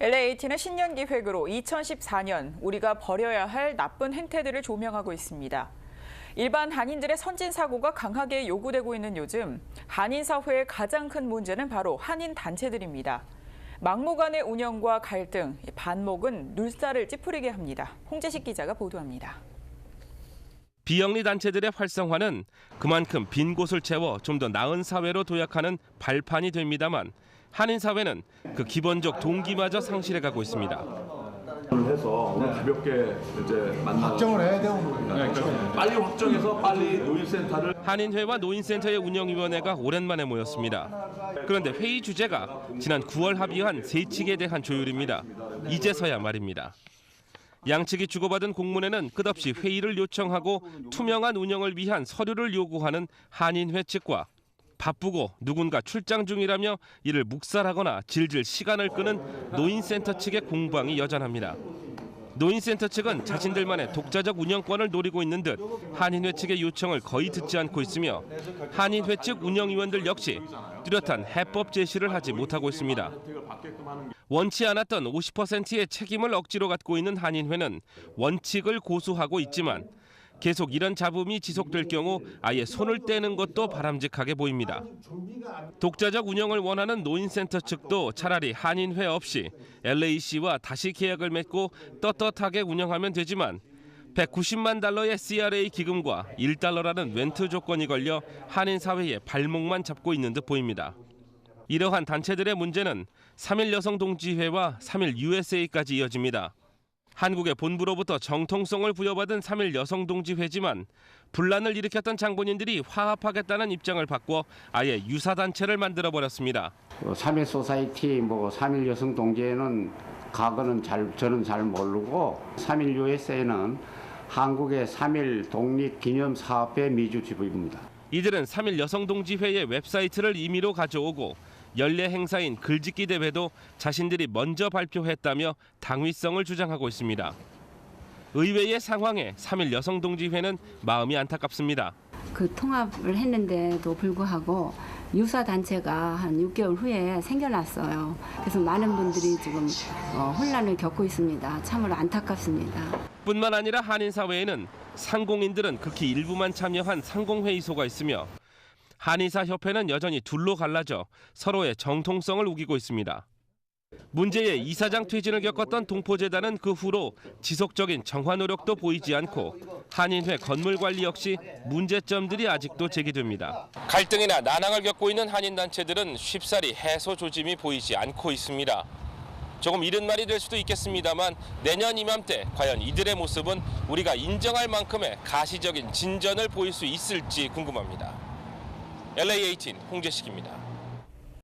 LAAT는 신년 기획으로 2014년 우리가 버려야 할 나쁜 행태들을 조명하고 있습니다. 일반 한인들의 선진 사고가 강하게 요구되고 있는 요즘 한인 사회의 가장 큰 문제는 바로 한인 단체들입니다. 막무가내 운영과 갈등, 반목은 눈살을 찌푸리게 합니다. 홍재식 기자가 보도합니다. 비영리 단체들의 활성화는 그만큼 빈 곳을 채워 좀 더 나은 사회로 도약하는 발판이 됩니다만 한인 사회는 그 기본적 동기마저 상실해 가고 있습니다. 해서 오늘 가볍게 이제 만나 확정을 해야 되는 거예요. 그러니까 빨리 확정해서 빨리 노인센터를 한인회와 노인센터의 운영위원회가 오랜만에 모였습니다. 그런데 회의 주제가 지난 9월 합의한 세칙에 대한 조율입니다. 이제서야 말입니다. 양측이 주고받은 공문에는 끝없이 회의를 요청하고 투명한 운영을 위한 서류를 요구하는 한인회 측과 바쁘고 누군가 출장 중이라며 이를 묵살하거나 질질 시간을 끄는 노인센터 측의 공방이 여전합니다. 노인센터 측은 자신들만의 독자적 운영권을 노리고 있는 듯 한인회 측의 요청을 거의 듣지 않고 있으며 한인회 측 운영위원들 역시 뚜렷한 해법 제시를 하지 못하고 있습니다. 원치 않았던 50%의 책임을 억지로 갖고 있는 한인회는 원칙을 고수하고 있지만 계속 이런 잡음이 지속될 경우 아예 손을 떼는 것도 바람직하게 보입니다. 독자적 운영을 원하는 노인센터 측도 차라리 한인회 없이 LAC와 다시 계약을 맺고 떳떳하게 운영하면 되지만 190만 달러의 CRA 기금과 1달러라는 렌트 조건이 걸려 한인 사회의 발목만 잡고 있는 듯 보입니다. 이러한 단체들의 문제는 3일 여성 동지회와 3일 USA까지 이어집니다. 한국의 본부로부터 정통성을 부여받은 3일 여성동지회지만 분란을 일으켰던 장본인들이 화합하겠다는 입장을 바꿔 아예 유사 단체를 만들어 버렸습니다. 3일 소사이티, 뭐 3일 여성 동지회는 과거는 잘 저는 잘 모르고 3일 USA는 한국의 3일 독립 기념 사업회 미주 지부입니다. 이들은 3일 여성동지회의 웹사이트를 임의로 가져오고 연례 행사인 글짓기 대회도 자신들이 먼저 발표했다며 당위성을 주장하고 있습니다. 의외의 상황에 3일 여성동지회는 마음이 안타깝습니다. 그 통합을 했는데도 불구하고 유사 단체가 한 6개월 후에 생겨났어요. 그래서 많은 분들이 지금 어, 혼란을 겪고 있습니다. 참으로 안타깝습니다. 뿐만 아니라 한인 사회에는 상공인들은 극히 일부만 참여한 상공회의소가 있으며 한의사 협회는 여전히 둘로 갈라져 서로의 정통성을 우기고 있습니다. 문제의 이사장 퇴진을 겪었던 동포재단은 그 후로 지속적인 정화 노력도 보이지 않고 한인회 건물 관리 역시 문제점들이 아직도 제기됩니다. 갈등이나 난항을 겪고 있는 한인 단체들은 쉽사리 해소 조짐이 보이지 않고 있습니다. 조금 이른 말이 될 수도 있겠습니다만 내년 이맘때 과연 이들의 모습은 우리가 인정할 만큼의 가시적인 진전을 보일 수 있을지 궁금합니다. LA18 홍재식입니다.